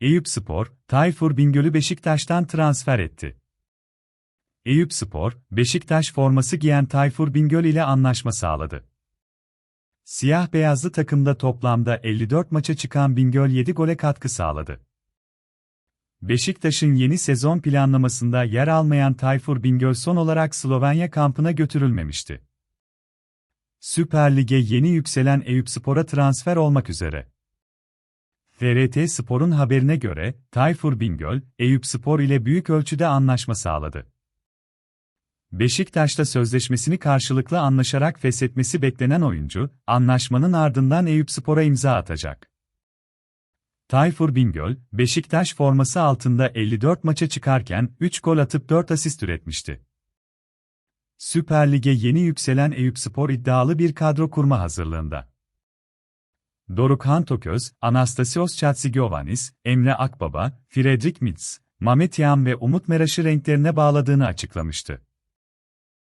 Eyüp Spor, Tayfur Bingöl'ü Beşiktaş'tan transfer etti. Eyüp Spor, Beşiktaş forması giyen Tayfur Bingöl ile anlaşma sağladı. Siyah beyazlı takımda toplamda 54 maça çıkan Bingöl 7 gole katkı sağladı. Beşiktaş'ın yeni sezon planlamasında yer almayan Tayfur Bingöl son olarak Slovenya kampına götürülmemişti. Süper Lig'e yeni yükselen Eyüpspor'a transfer olmak üzere. TRT Spor'un haberine göre, Tayfur Bingöl, Eyüpspor ile büyük ölçüde anlaşma sağladı. Beşiktaş'ta sözleşmesini karşılıklı anlaşarak feshetmesi beklenen oyuncu, anlaşmanın ardından Eyüpspor'a imza atacak. Tayfur Bingöl, Beşiktaş forması altında 54 maça çıkarken 3 gol atıp 4 asist üretmişti. Süper Lig'e yeni yükselen Eyüpspor iddialı bir kadro kurma hazırlığında. Dorukhan Toköz, Anastasios Chatsigiovannis, Emre Akbaba, Fredrik Mitz, Mamet Yan ve Umut Meraş'ı renklerine bağladığını açıklamıştı.